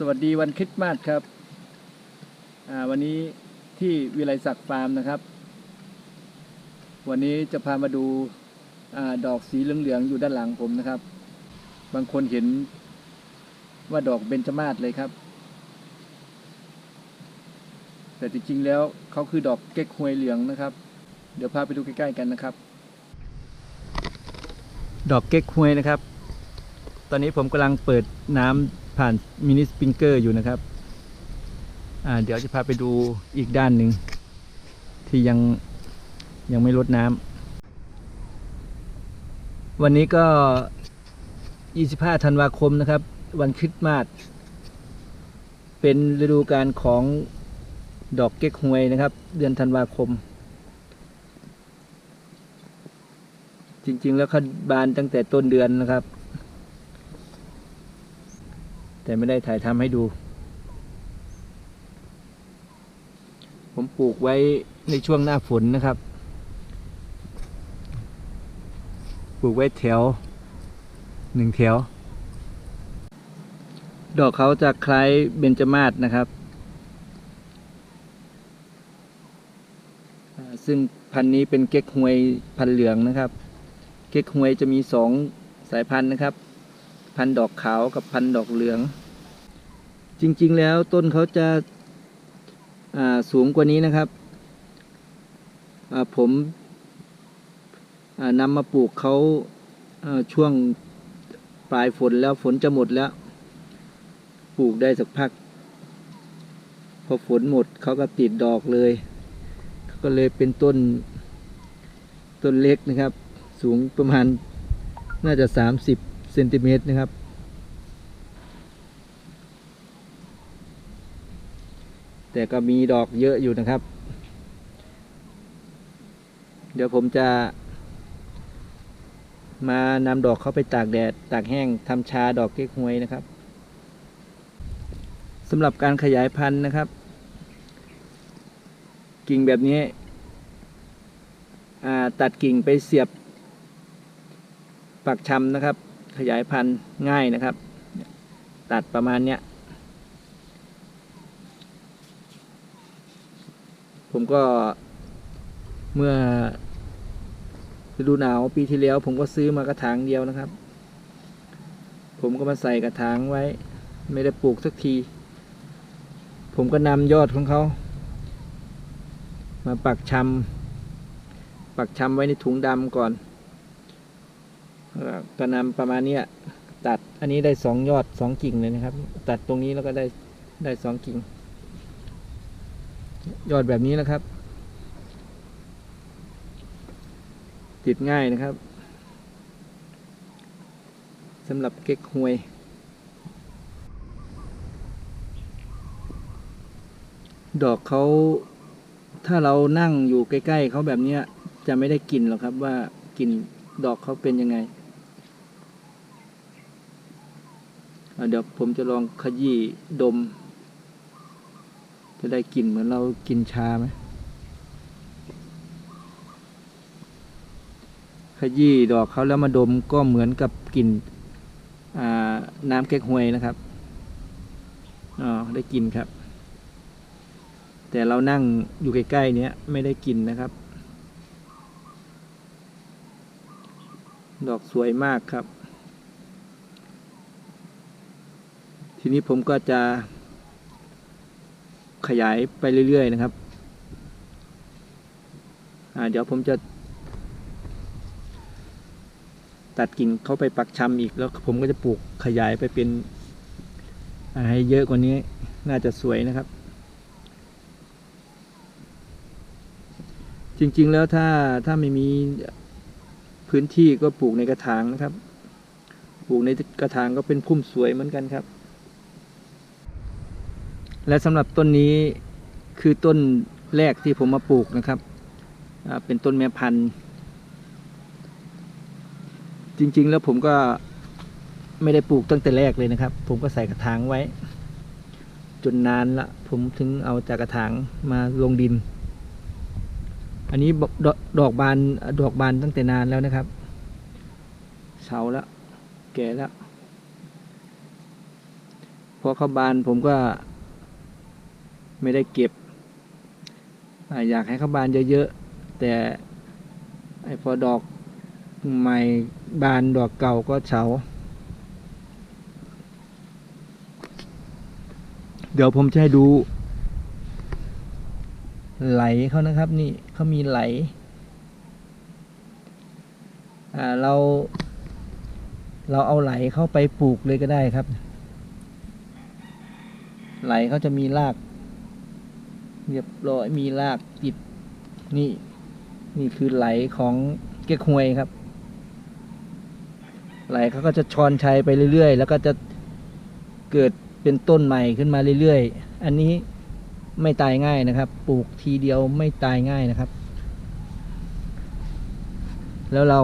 สวัสดีวันคริสต์มาสครับ วันนี้ที่วิไลศักดิ์ฟาร์มนะครับ วันนี้จะพามาดูอดอกสีเหลืองๆอยู่ด้านหลังผมนะครับ บางคนเห็นว่าดอกเบญจมาศเลยครับ แต่จริงๆแล้วเขาคือดอกเก๊กฮวยเหลืองนะครับ เดี๋ยวพาไปดูใกล้ๆกันนะครับ ดอกเก๊กฮวยนะครับ ตอนนี้ผมกำลังเปิดน้ำ ผ่านมินิสปริงเกอร์อยู่นะครับเดี๋ยวจะพาไปดูอีกด้านหนึ่งที่ยังยังไม่ลดน้ำวันนี้ก็ 25 ธันวาคมนะครับ วันคริสต์มาสเป็นฤดูกาลของดอกเก๊กฮวยนะครับ เดือนธันวาคม จริง ๆ แล้วเขาบานตั้งแต่ต้นเดือนนะครับ แต่ไม่ได้ถ่ายทำให้ดู ผมปลูกไว้ในช่วงหน้าฝนนะครับ ปลูกไว้แถวหนึ่งแถว ดอกเขาจะคล้ายเบญจมาศนะครับ ซึ่งพันธุ์นี้เป็นเก๊กฮวยพันเหลืองนะครับเก๊กฮวยจะมีสองสายพันธุ์นะครับ พันธุ์ดอกขาวกับพันธุ์ดอกเหลือง จริงๆแล้วต้นเขาจะาสูงกว่านี้นะครับผมนำมาปลูกเขาอ่าช่วงปลายฝนแล้วฝนจะหมดแล้ว ปลูกได้สักพัก พอฝนหมดเขาก็ติดดอกเลยเก็เลยเป็นต้น ต้นเล็กนะครับ สูงประมาณน่าจะ 30เซนติเมตรนะครับ แต่ก็มีดอกเยอะอยู่นะครับ เดี๋ยวผมจะ มานำดอกเขาไปตากแดด ตากแห้งทำชาดอกเก๊กฮวยนะครับสำหรับการขยายพันธุ์นะครับ กิ่งแบบนี้ตัดกิ่งไปเสียบ ปักชำนะครับ ขยายพันธุ์ง่ายนะครับ ตัดประมาณเนี้ย ผมก็เมื่อฤดูหนาวปีที่แล้ว ผมก็ซื้อมากระถางเดียวนะครับ ผมก็มาใส่กระถางไว้ ไม่ได้ปลูกสักที ผมก็นำยอดของเขา มาปักชำปักชำไว้ในถุงดำก่อนก็นำประมาณเนี้ยตัดอันนี้ได้สองยอดสองกิ่งเลยนะครับ ตัดตรงนี้แล้วก็ได้ได้สองกิ่ง ยอดแบบนี้นะครับ ติดง่ายนะครับสำหรับเก๊กฮวย ดอกเขาถ้าเรานั่งอยู่ใกล้ ๆเขาแบบนี้จะไม่ได้กลิ่นหรอกครับว่ากลิ่นดอกเขาเป็นยังไงเดี๋ยวผมจะลองขยี้ดม จะได้กลิ่นเหมือนเรากินชาไหมขยี้ดอกเขาแล้วมาดมก็เหมือนกับกลิ่นน้ำเก๊กฮวยนะครับอ๋อได้กลิ่นครับ แต่เรานั่งอยู่ใกล้ๆเนี้ยไม่ได้กลิ่นนะครับ ดอกสวยมากครับ ทีนี้ผมก็จะ ขยายไปเรื่อย ๆ นะครับ เดี๋ยวผมจะ ตัดกิ่งเข้าไปปักชำอีกแล้วผมก็จะปลูกขยายไปเป็นให้เยอะกว่านี้น่าจะสวยนะครับ จริงๆแล้วถ้าถ้าไม่มีพื้นที่ก็ปลูกในกระถางนะครับ ปลูกในกระถางก็เป็นพุ่มสวยเหมือนกันครับ และสำหรับต้นนี้คือต้นแรกที่ผมมาปลูกนะครับเป็นต้นแม่พันธุ์ จริงๆแล้วผมก็ไม่ได้ปลูกตั้งแต่แรกเลยนะครับ ผมก็ใส่กระถางไว้ จนนานละผมถึงเอาจากกระถางมาลงดิน อันนี้ดอกดอกบานดอกบานตั้งแต่นานแล้วนะครับเฉาแล้วแก่แล้วพอเขาบานผมก็ ไม่ได้เก็บอยากให้เขาบานเยอะๆ แต่ไอพอดอกใหม่บานดอกเก่าก็เฉา เดี๋ยวผมจะให้ดู ไหลเขานะครับนี่เขามีไหล อ่าเรา เราเอาไหลเข้าไปปลูกเลยก็ได้ครับ ไหลเขาจะมีราก เรียบร้อยมีรากติดนี่ นี่คือไหลของเก๊กฮวยครับ ไหลเขาก็จะชอนชัยไปเรื่อยๆ แล้วก็จะเกิดเป็นต้นใหม่ขึ้นมาเรื่อยๆ อันนี้ไม่ตายง่ายนะครับ ปลูกทีเดียวไม่ตายง่ายนะครับ แล้วเรา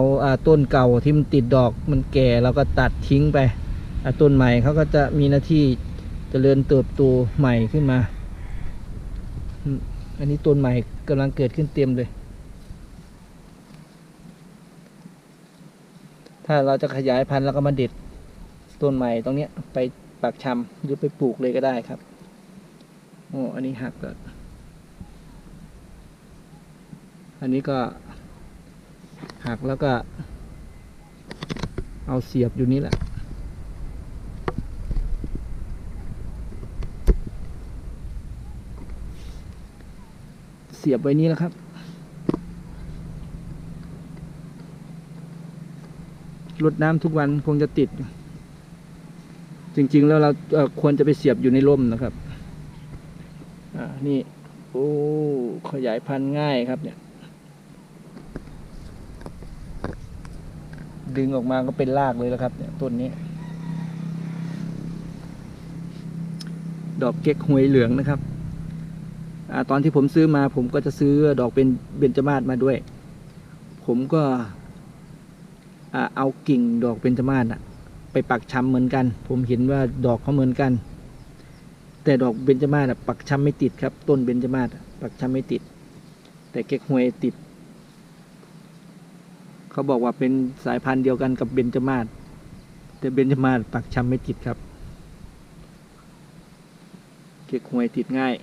ต้นเก่าที่มันติดดอกมันแก่เราก็ตัดทิ้งไปต้นใหม่เขาก็จะมีหน้าที่เจริญเติบโตใหม่ขึ้นมา อันนี้ต้นใหม่กำลังเกิดขึ้นเต็มเลย ถ้าเราจะขยายพันธุ์แล้วก็มาเด็ดต้นใหม่ตรงเนี้ยไปปักชำหรือไปปลูกเลยก็ได้ครับโอ้อันนี้หักก็อันนี้ก็หักแล้วก็เอาเสียบอยู่นี่แหละ เสียบไว้นี้แล้วครับ รดน้ำทุกวันคงจะติด จริง ๆ แล้วเราเควรจะไปเสียบอยู่ในร่มนะครับ อ่า นี่ โอ้ ขยายพันธุ์ง่ายครับเนี่ย ดึงออกมาก็เป็นรากเลยแล้วครับ เนี่ยต้นนี้ ดอกเก๊กหวยเหลืองนะครับ ตอนที่ผมซื้อมา ผมก็จะซื้อดอกเป็นเบญจมาศมาด้วย ผมก็เอากิ่งดอกเบญจมาศไปปักชำเหมือนกัน ผมเห็นว่าดอกเขาเหมือนกัน แต่ดอกเบญจมาศปักชำไม่ติดครับ ต้นเบญจมาศปักชำไม่ติด แต่เก๊กฮวยติด เขาบอกว่าเป็นสายพันธุ์เดียวกันกับเบญจมาศแต่เบญจมาศปักชำไม่ติดครับ เก๊กฮวยติดง่าย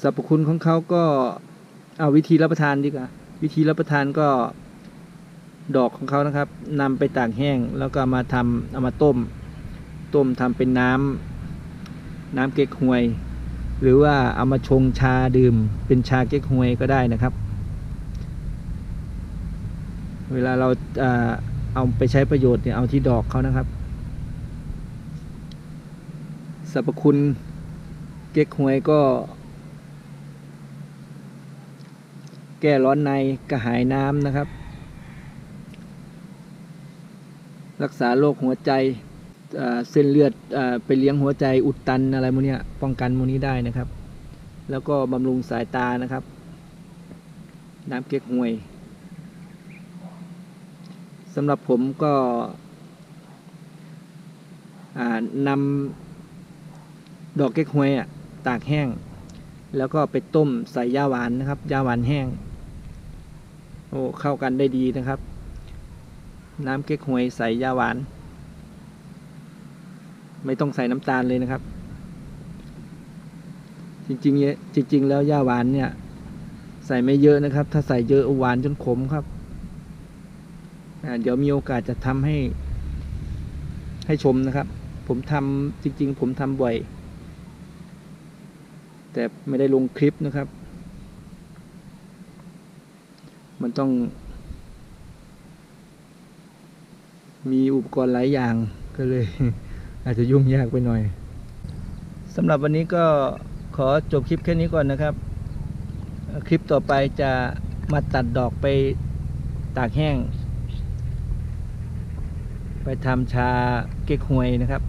สรรพคุณของเขาก็เอาวิธีรับประทานดีกว่าวิธีรับประทานก็ดอกของเขานะครับนำไปตากแห้งแล้วก็มาทำเอามาต้ม ต้มทำเป็นน้ำน้ำเก๊กฮวย หรือว่าเอามาชงชาดื่ม เป็นชาเก๊กฮวยก็ได้นะครับ เวลาเราอ่าเอาไปใช้ประโยชน์เนี่ยเอาที่ดอกเขานะครับสรรพคุณเก๊กฮวยก็ แก้ร้อนในกระหายน้ำนะครับ รักษาโรคหัวใจเส้นเลือดอไปเลี้ยงหัวใจอุดตันอะไรพวกนี้ป้องกันพวกนี้ได้นะครับ แล้วก็บำรุงสายตานะครับ น้ำเก๊กฮวยสำหรับผมก็นำดอกเก๊กฮวยอะตากแห้ง แล้วก็ไปต้มใส่ยาหวานนะครับยาหวานแห้ง อ้เข้ากันได้ดีนะครับ น้ำเก๊กฮวยใส่ยาหวาน ไม่ต้องใส่น้ำตาลเลยนะครับ จริงๆเนี่ยจริง ๆ แล้วยาหวานเนี่ย ใส่ไม่เยอะนะครับ ถ้าใส่เยอะหวานจนขมครับเดี๋ยวมีโอกาสจะทำให้ ให้ชมนะครับ ผมทำจริง ๆ ผมทำบ่อย แต่ไม่ได้ลงคลิปนะครับ มันต้อง มีอุปกรณ์หลายอย่างก็เลย อาจจะยุ่งยากไปหน่อยสำหรับวันนี้ก็ขอจบคลิปแค่นี้ก่อนนะครับ คลิปต่อไปจะมาตัดดอกไปตากแห้ง ไปทำชาเก๊กฮวยนะครับ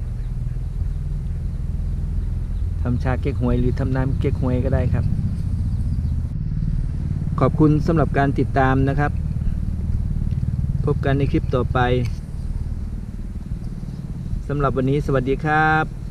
ทำชาเก๊กฮวยหรือทำน้ำเก๊กฮวยก็ได้ครับ ขอบคุณสำหรับการติดตามนะครับ พบกันในคลิปต่อไปสำหรับวันนี้สวัสดีครับ